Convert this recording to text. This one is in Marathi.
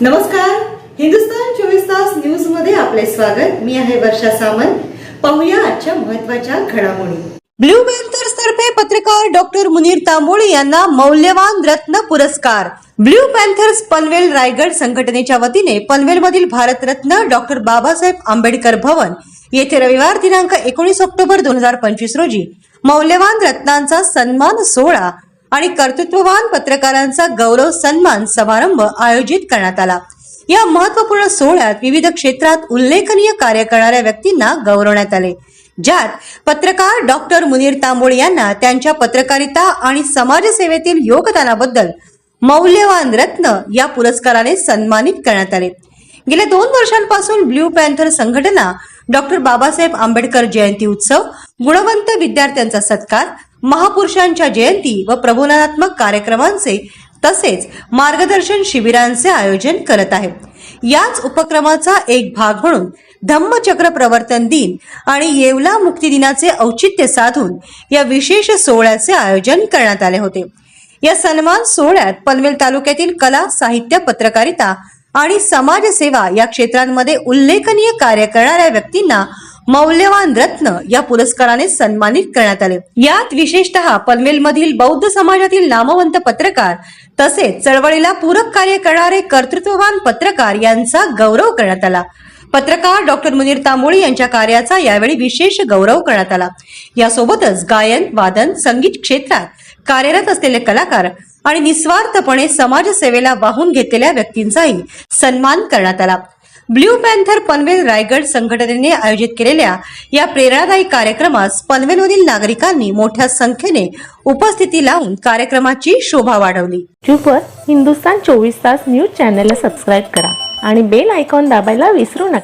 नमस्कार. हिंदुस्तान चोवीस तास न्यूजमध्ये आपले स्वागत. मी आहे वर्षा सामंत. पाहूया आजच्या महत्त्वाच्या घडामोडी. ब्ल्यू पॅन्थर्स तर्फे पत्रकार डॉक्टर मुनीर तांबोळी यांना मौल्यवान रत्न पुरस्कार. ब्ल्यू पॅन्थर्स पनवेल रायगड संघटनेच्या वतीने पनवेलमधील भारतरत्न डॉक्टर बाबासाहेब आंबेडकर भवन येथे रविवार दिनांक एकोणीस ऑक्टोबर दोन हजार पंचवीस रोजी मौल्यवान रत्नांचा सन्मान सोहळा आणि कर्तृत्ववान पत्रकारांचा गौरव सन्मान समारंभ आयोजित करण्यात आला. या महत्त्वपूर्ण सोहळ्यात विविध क्षेत्रात उल्लेखनीय कार्य करणाऱ्या व्यक्तींना गौरवण्यात आले. ज्यात पत्रकार डॉक्टर मुनीर तांबोळ यांना त्यांच्या पत्रकारिता आणि समाजसेवेतील योगदानाबद्दल मौल्यवान रत्न या पुरस्काराने सन्मानित करण्यात आले. गेल्या दोन वर्षांपासून ब्ल्यू पॅन्थर संघटना डॉक्टर बाबासाहेब आंबेडकर जयंती उत्सव गुणवंत विद्यार्थ्यांचा सत्कार महापुरुषांच्या जयंती व प्रबोधनात्मक कार्यक्रमांचे तसेच मार्गदर्शन शिबिरांचे आयोजन करत आहे. याच उपक्रमाचा एक भाग म्हणून धम्मचक्र प्रवर्तन दिन आणि येवला मुक्ती दिनाचे औचित्य साधून या विशेष सोहळ्याचे आयोजन करण्यात आले होते. या सन्मान सोहळ्यात पनवेल तालुक्यातील कला साहित्य पत्रकारिता आणि समाजसेवा या क्षेत्रांमध्ये उल्लेखनीय कार्य करणाऱ्या व्यक्तींना मौल्यवान रत्न या पुरस्काराने सन्मानित करण्यात आले. यात विशेषतः पनवेलमधील बौद्ध समाजातील नामवंत पत्रकार तसेच चळवळीला पूरक कार्य करणारे कर्तृत्ववान पत्रकार यांचा गौरव करण्यात आला. पत्रकार डॉक्टर मुनीर तांबोळी यांच्या कार्याचा यावेळी विशेष गौरव करण्यात आला. यासोबतच गायन वादन संगीत क्षेत्रात कार्यरत असलेले कलाकार आणि निस्वार्थपणे समाजसेवेला वाहून घेतलेल्या व्यक्तींचाही सन्मान करण्यात आला. ब्ल्यू पॅन्थर पनवेल रायगड संघटनेने आयोजित केलेल्या या प्रेरणादायी कार्यक्रमास पनवेलमधील नागरिकांनी मोठ्या संख्येने उपस्थिती लावून कार्यक्रमाची शोभा वाढवली. यूट्यूबवर हिंदुस्तान चोवीस तास न्यूज चॅनलला सबस्क्राईब करा आणि बेल आयकॉन दाबायला विसरू नका.